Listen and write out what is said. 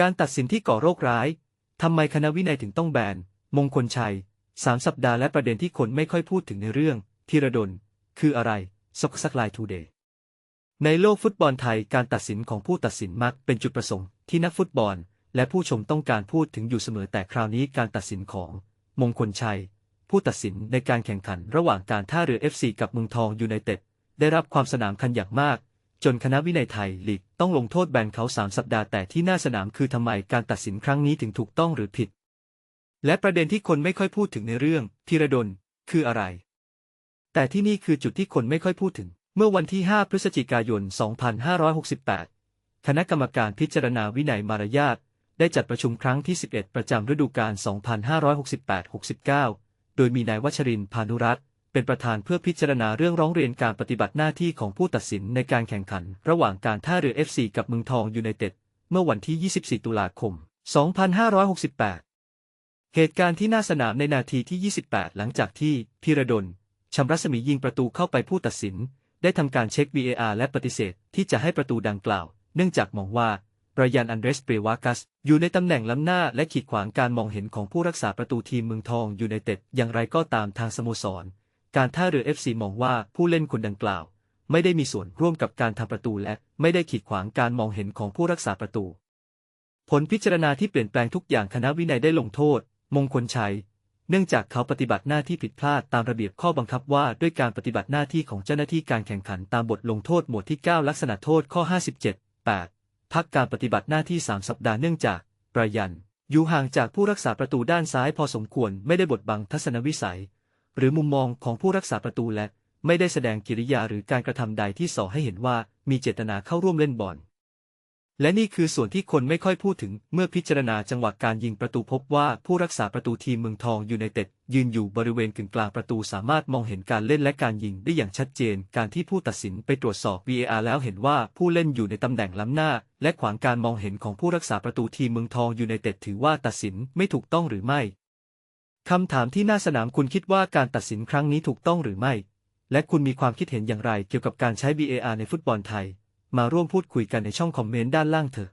การตัดสินที่ก่อโรคร้าย ทำไมคณะวินัยถึงต้องแบน มงคลชัยสามสัปดาห์และประเด็นที่คนไม่ค่อยพูดถึงในเรื่องธีรดล คืออะไรซกซักไลทูเดย์ในโลกฟุตบอลไทยการตัดสินของผู้ตัดสินมักเป็นจุดประสงค์ที่นักฟุตบอล และผู้ชมต้องการพูดถึงอยู่เสมอแต่คราวนี้การตัดสินของ มงคลชัย ผู้ตัดสินในการแข่งขันระหว่างการท่าเรือ FC กับเมืองทองยูไนเต็ดได้รับความสนามคันอย่างมาก จนคณะวินัยไทยลีกต้องลงโทษแบนเขาสามสัปดาห์แต่ที่หน้าสนามคือทำไมการตัดสินครั้งนี้ถึงถูกต้องหรือผิด และประเด็นที่คนไม่ค่อยพูดถึงในเรื่องธีรดลคืออะไร แต่ที่นี่คือจุดที่คนไม่ค่อยพูดถึง เมื่อวันที่ 5 พฤศจิกายน 2568 คณะกรรมการพิจารณาวินัยมารยาทได้จัดประชุมครั้งที่ 11 ประจำฤดูกาล 2568-69 โดยมีนายวัชรินพานุรัตน์ เป็นประธานเพื่อพิจารณาเรื่องร้องเรียนการปฏิบัติหน้าที่ของผู้ตัดสินในการแข่งขัน ระหว่างการท่าเรือ FC กับเมืองทองยูไนเต็ด เมื่อวันที่ 24 ตุลาคม 2568 เหตุการณ์ที่หน้าสนามในนาทีที่ 28 หลังจากที่พีระดลชำรัศมียิงประตูเข้าไปผู้ตัดสิน ได้ทำการเช็ค VAR และปฏิเสธที่จะให้ประตูดังกล่าว เนื่องจากมองว่ารายันอันเดรสเปรวากัส อยู่ในตำแหน่งล้ำหน้าและขีดขวางการมองเห็นของผู้รักษาประตูทีมเมืองทองยูไนเต็ดอย่างไรก็ตามทางสโมสร การท่าเรือ FC มองว่าผู้เล่นคนดังกล่าว ไม่ได้มีส่วนร่วมกับการทำประตูและไม่ได้ขีดขวางการมองเห็นของผู้รักษาประตู ผลพิจารณาที่เปลี่ยนแปลงทุกอย่างคณะวินัยได้ลงโทษ มงคลชัย เนื่องจากเขาปฏิบัติหน้าที่ผิดพลาดตามระเบียบข้อบังคับว่าด้วยการปฏิบัติหน้าที่ของเจ้าหน้าที่การแข่งขันตามบทลงโทษหมวดที่ 9 ลักษณะโทษข้อ 57 8 พักการปฏิบัติหน้าที่ 3 สัปดาห์เนื่องจากประยันอยู่ห่างจากผู้รักษาประตูด้านซ้ายพอสมควรไม่ได้บดบังทัศนวิสัย หรือมุมมองของผู้รักษาประตูและไม่ได้แสดงกิริยาหรือการกระทำใดที่ส่อให้เห็นว่ามีเจตนาเข้าร่วมเล่นบอล และนี่คือส่วนที่คนไม่ค่อยพูดถึงเมื่อพิจารณาจังหวะการยิงประตูพบว่าผู้รักษาประตูทีมเมืองทองยูไนเต็ดยืนอยู่บริเวณกึ่งกลางประตูสามารถมองเห็นการเล่นและการยิงได้อย่างชัดเจน การที่ผู้ตัดสินไปตรวจสอบ VAR แล้วเห็นว่าผู้เล่นอยู่ในตำแหน่งล้ำหน้า และขวางการมองเห็นของผู้รักษาประตูทีมเมืองทองยูไนเต็ดถือว่าตัดสินไม่ถูกต้องหรือไม่ คำถามที่น่าสนามคุณคิดว่าการตัดสินครั้งนี้ถูกต้องหรือไม่ และคุณมีความคิดเห็นอย่างไรเกี่ยวกับการใช้ VAR ในฟุตบอลไทย มาร่วมพูดคุยกันในช่องคอมเมนต์ด้านล่างเถอะ